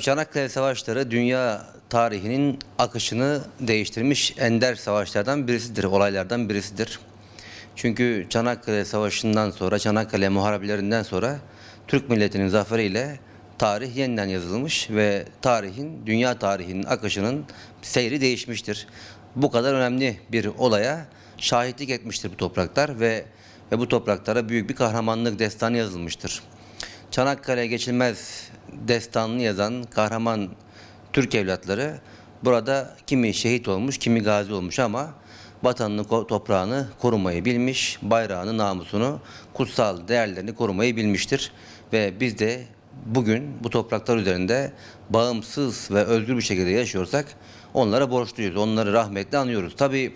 Çanakkale Savaşları dünya tarihinin akışını değiştirmiş ender savaşlardan birisidir, olaylardan birisidir. Çünkü Çanakkale Savaşı'ndan sonra, Çanakkale Muharebelerinden sonra Türk milletinin zaferiyle tarih yeniden yazılmış ve tarihin, dünya tarihinin akışının seyri değişmiştir. Bu kadar önemli bir olaya şahitlik etmiştir bu topraklar ve ve bu topraklara büyük bir kahramanlık destanı yazılmıştır. Çanakkale geçilmez destanını yazan kahraman Türk evlatları burada kimi şehit olmuş, kimi gazi olmuş ama vatanını, toprağını korumayı bilmiş, bayrağını, namusunu, kutsal değerlerini korumayı bilmiştir. Ve biz de bugün bu topraklar üzerinde bağımsız ve özgür bir şekilde yaşıyorsak onlara borçluyuz. Onları rahmetle anıyoruz. Tabii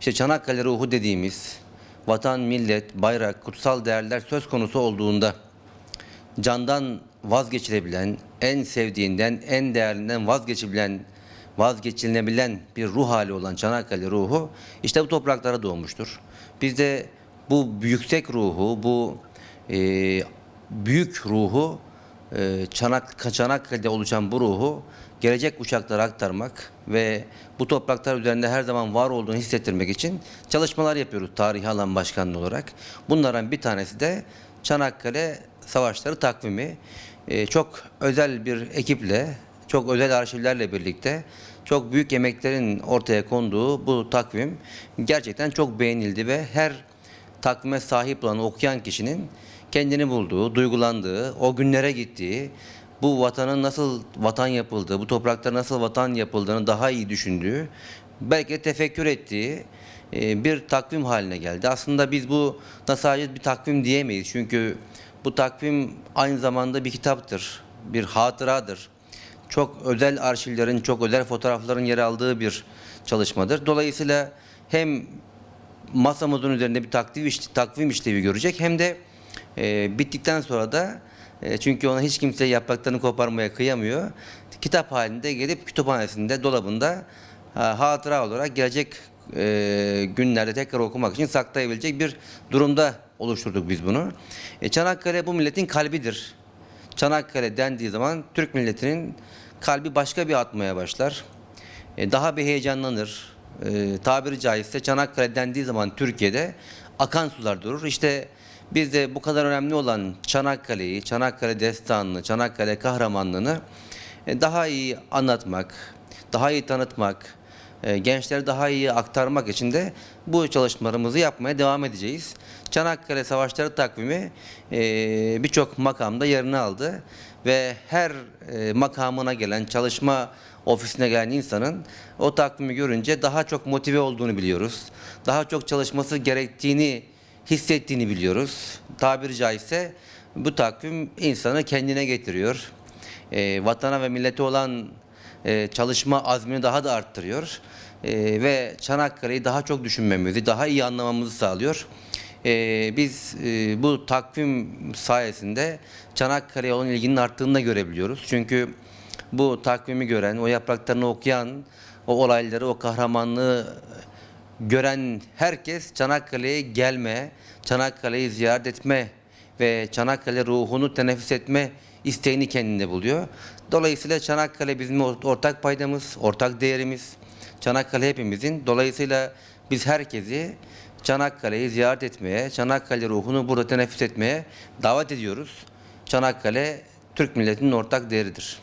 işte Çanakkale ruhu dediğimiz vatan, millet, bayrak, kutsal değerler söz konusu olduğunda candan vazgeçilebilen, en sevdiğinden, en değerlinden vazgeçilebilen, vazgeçilebilen bir ruh hali olan Çanakkale ruhu işte bu topraklara doğmuştur. Biz de bu yüksek ruhu, bu e, büyük ruhu, e, Çanak, Çanakkale'de oluşan bu ruhu gelecek kuşaklara aktarmak ve bu topraklar üzerinde her zaman var olduğunu hissettirmek için çalışmalar yapıyoruz tarihi alan başkanlığı olarak. Bunlardan bir tanesi de Çanakkale Savaşları takvimi. Ee, çok özel bir ekiple, çok özel arşivlerle birlikte çok büyük emeklerin ortaya konduğu bu takvim gerçekten çok beğenildi ve her takvime sahip olan okuyan kişinin kendini bulduğu, duygulandığı, o günlere gittiği, bu vatanın nasıl vatan yapıldığı, bu toprakta nasıl vatan yapıldığını daha iyi düşündüğü, belki de tefekkür ettiği e, bir takvim haline geldi. Aslında biz bu sadece bir takvim diyemeyiz. Çünkü bu takvim aynı zamanda bir kitaptır, bir hatıradır. Çok özel arşivlerin, çok özel fotoğrafların yer aldığı bir çalışmadır. Dolayısıyla hem masamızın üzerinde bir takvim, iş- takvim işlevi görecek hem de e, bittikten sonra da e, çünkü ona hiç kimse yapraklarını koparmaya kıyamıyor. Kitap halinde gelip kütüphanesinde, dolabında ha, hatıra olarak gelecek e, günlerde tekrar okumak için saklayabilecek bir durumda oluşturduk biz bunu. E, Çanakkale bu milletin kalbidir. Çanakkale dendiği zaman Türk milletinin kalbi başka bir atmaya başlar. E, daha bir heyecanlanır. E, tabiri caizse Çanakkale dendiği zaman Türkiye'de akan sular durur. İşte biz de bu kadar önemli olan Çanakkale'yi, Çanakkale destanını, Çanakkale kahramanlığını e, daha iyi anlatmak, daha iyi tanıtmak, gençlere daha iyi aktarmak için de bu çalışmalarımızı yapmaya devam edeceğiz. Çanakkale Savaşları takvimi e, birçok makamda yerini aldı ve her e, makamına gelen, çalışma ofisine gelen insanın o takvimi görünce daha çok motive olduğunu biliyoruz. Daha çok çalışması gerektiğini hissettiğini biliyoruz. Tabiri caizse bu takvim insanı kendine getiriyor. E, vatana ve millete olan e, çalışma azmini daha da arttırıyor. E, ve Çanakkale'yi daha çok düşünmemizi, daha iyi anlamamızı sağlıyor. E, biz e, bu takvim sayesinde Çanakkale'ye olan ilginin arttığını da görebiliyoruz. Çünkü bu takvimi gören, o yapraklarını okuyan, o olayları, o kahramanlığı gören herkes Çanakkale'ye gelme, Çanakkale'yi ziyaret etme ve Çanakkale ruhunu teneffüs etme isteğini kendinde buluyor. Dolayısıyla Çanakkale bizim or- ortak paydamız, ortak değerimiz. Çanakkale hepimizin. Dolayısıyla biz herkesi Çanakkale'yi ziyaret etmeye, Çanakkale ruhunu burada teneffüs etmeye davet ediyoruz. Çanakkale Türk milletinin ortak değeridir.